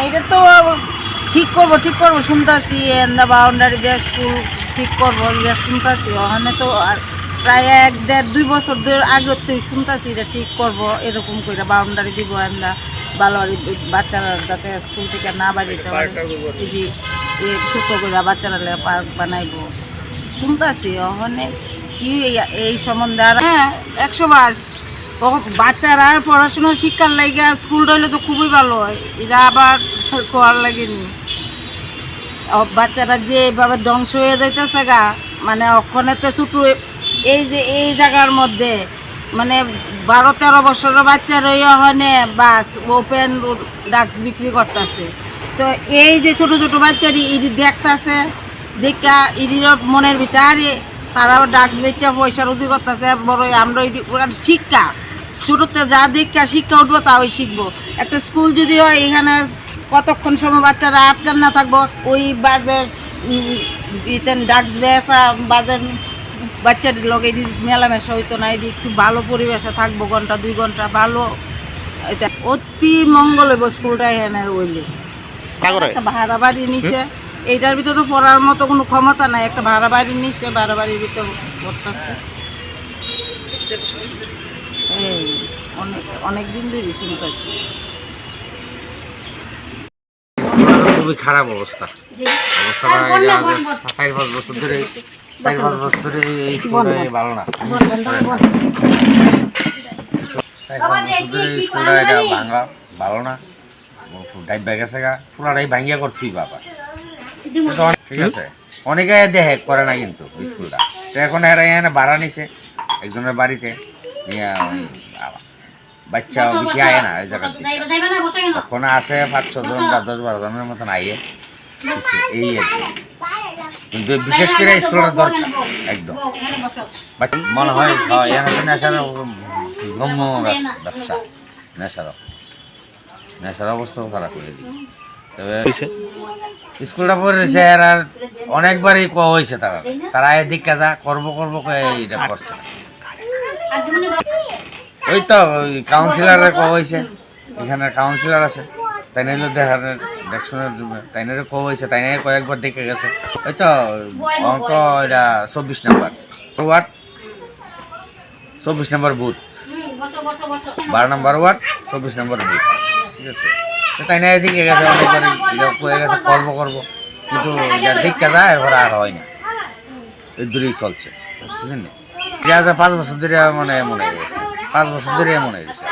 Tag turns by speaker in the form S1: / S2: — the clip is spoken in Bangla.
S1: এটা তো ঠিক করব ঠিক করব শুনতেছি বাউন্ডারি দিয়ে স্কুল ঠিক করব এটা শুনতেছি ওখানে তো আর প্রায় এক দেড় দুই বছর ধরে আগে তো শুনতেছি এটা ঠিক করব এরকম করে বাউন্ডারি দিব এন্দা বালোয়ারি বাচ্চারা যাতে স্কুল থেকে না বাড়িতে পারে ছোট করে বাচ্চারা পার্ক বানাইবো। শুনতেছি ওখানে কি এই- সম্বন্ধে আর হ্যাঁ একশো মাস বাচ্চারা আর পড়াশোনা শিক্ষার লাগে স্কুল রইলে তো খুবই ভালো হয়। এরা আবার করার লাগেনি বাচ্চারা যে এভাবে ধ্বংস হয়ে যাইতেছে গা মানে ওখানে তো ছুটু এই যে এই জায়গার মধ্যে মানে বারো তেরো বছরের রই ওখানে বাস, ওপেন ড্রাগস বিক্রি করতেছে। তো এই যে ছোট ছোট বাচ্চারি ইডি দেখতেছে, দেখা ইডির মনের ভিতরে, তারাও ড্রাগস বেচা পয়সা রুজি করতেছে বড় আমরা শিক্ষা। ছোটোতে যা দেখা শিক্ষা উঠবো তা ওই শিখব। একটা স্কুল যদি হয় এখানে কতক্ষণ সময় বাচ্চারা আটকান না থাকব ওই বাজের ইতেন ডাক্স বেসা বাজের বাচ্চাদের লগে মেলামেশা হইতো না এটি একটু ভালো পরিবেশে থাকব ঘণ্টা দুই ঘণ্টা ভালো। এটা অতি মঙ্গল হইব স্কুলটা এখানে ওইলে একটা ভাড়া বাড়ি নিচে এইটার ভিতরে তো পড়ার মতো কোনো ক্ষমতা নাই একটা ভাড়া বাড়ি নিচে ভাড়া বাড়ির ভিতরে পড়তেছে। অনেক অনেক দিন ধরে
S2: খুবই খারাপ অবস্থা। অবস্থাটা চার পাঁচ বছর ধরে চার পাঁচ বছর ধরে এই স্কুলটা ভালো না। চার পাঁচ বছর ধরে স্কুলটা এটা ভাঙা ভালো না। ডাইব ব্যাগ আছে গা। পুরাটাই ভাঙ্গিয়া করতেই বাবা। ঠিক আছে। অনেকে দেখে করে না কিন্তু স্কুলটা। তো এখন এরা এখানে ভাড়া নিছে একজনের বাড়িতে। বাবা, বাচ্চা বেশি আয় না এই জায়গার দিকে। তখন আসে পাঁচ ছজন বা দশ বারো জনের মতন আইয়ে। এই আর কি। কিন্তু বিশেষ করে স্কুলের দরকার। একদম। মনে হয় হয়, এখানে নেশার গম্য ব্যবসা নেশার নেশার অবস্থাও খারাপ করে দিই তবে স্কুলটা পড়ে রয়েছে আর আর অনেকবারই কোয়া হয়েছে তারা। তারা এদিকে যা করব করব এইটা করছে। না। ওই তো কাউন্সিলরের হয়েছে। এখানে কাউন্সিলর আছে। তাই নাইলে দেখার দেখশনের তাই দেখে গেছে। ওই তো, অঙ্ক এটা চব্বিশ নাম্বার। ওয়ার্ড চব্বিশ নাম্বার বুথ বারো নাম্বার ওয়ার্ড চব্বিশ নাম্বার বুথ ঠিক আছে। তাই না এদিকে গেছে অনেকবারই কয়ে গেছে, করব করব। কিন্তু এটা দেখতে যায় আর হয় না। এই দূরেই চলছে। বুঝলেন যে পাঁচ বছর ধরে মনে মনে গেছে। পাঁচ বছর ধরে মনে গেছে।